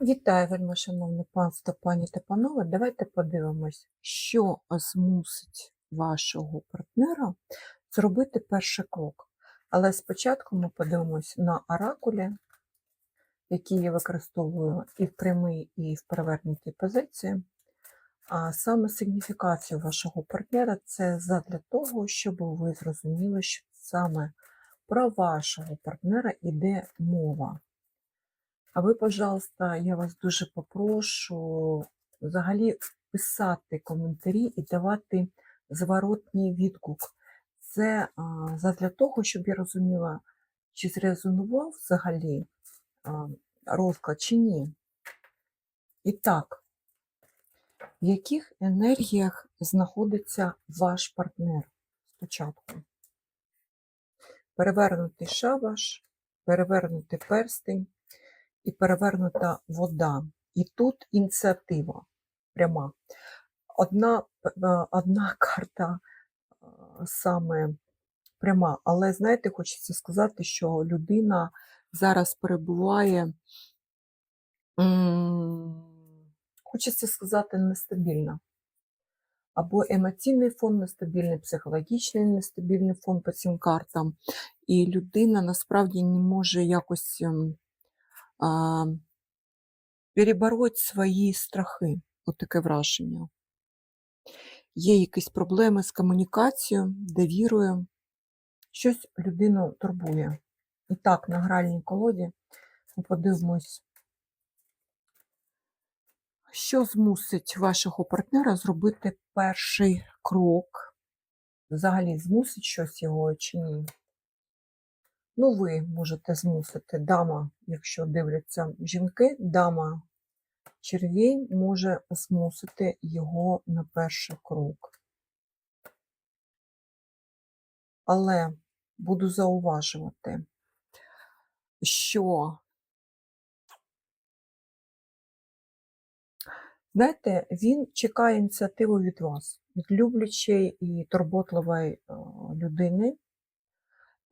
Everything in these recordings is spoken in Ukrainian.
Вітаю, вельмишановне панство, пані та панове. Давайте подивимось, що змусить вашого партнера зробити перший крок. Але спочатку ми подивимось на оракулі, які я використовую і в прямій, і в перевернутій позиції. А саме сигніфікацію вашого партнера це задля того, щоб ви зрозуміли, що саме про вашого партнера йде мова. А ви, пожалуйста, я вас дуже попрошу взагалі писати коментарі і давати зворотній відгук. Це а, задля того, щоб я розуміла, чи зрезонував взагалі розклад, чи ні. І так, в яких енергіях знаходиться ваш партнер спочатку? Перевернутий шабаш, перевернутий перстень і перевернута вода. І тут ініціатива пряма. Одна, е, одна карта е, саме пряма, але знаєте, хочеться сказати, що людина зараз перебуває, хочеться сказати, нестабільна. Або емоційний фон нестабільний, психологічний нестабільний фон по цим картам. І людина насправді не може якось ем, перебороть свої страхи. От таке враження. Є якісь проблеми з комунікацією, довірою. Щось людину турбує. І так, на гральній колоді подивимось, що змусить вашого партнера зробити перший крок. Взагалі змусить щось його чи ні. Ну, ви можете змусити дама, якщо дивляться жінки, дама червій може змусити його на перший крок. Але буду зауважувати, що, знаєте, він чекає ініціативу від вас, від люблячої і турботливої е, людини.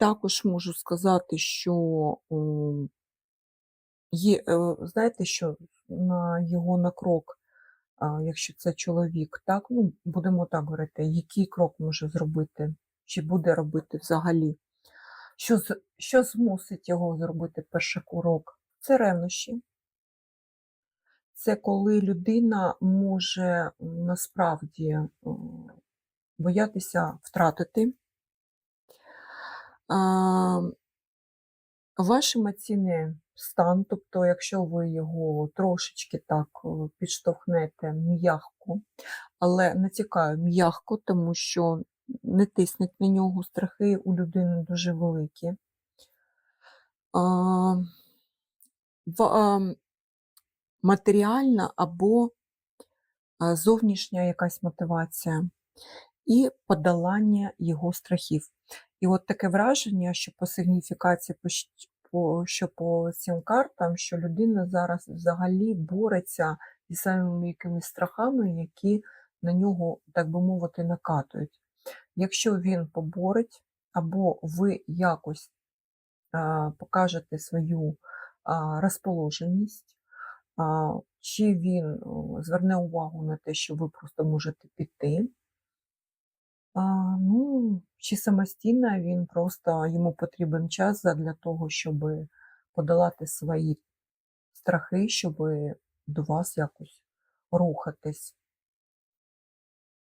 Також можу сказати, що є, е, знаєте, що на його на крок, якщо це чоловік, так, ну, будемо так говорити, який крок може зробити, чи буде робити взагалі. Що, що змусить його зробити перший крок? Це ревнощі. Це коли людина може насправді боятися втратити. Ваш емоційний стан, тобто, якщо ви його трошечки так е, підштовхнете м'ягко, але натякаю м'ягко, тому що не тиснуть на нього страхи у людини дуже великі. Матеріальна або зовнішня якась мотивація і подолання його страхів. І от таке враження, що по сигніфікації, по, що по цим картам, що людина зараз взагалі бореться зі самими якимись страхами, які на нього, так би мовити, накатують. Якщо він поборить, або ви якось а, покажете свою а, розположеність, а, чи він зверне увагу на те, що ви просто можете піти, ну, чи самостійно він просто йому потрібен час для того, щоб подолати свої страхи, щоб до вас якось рухатись.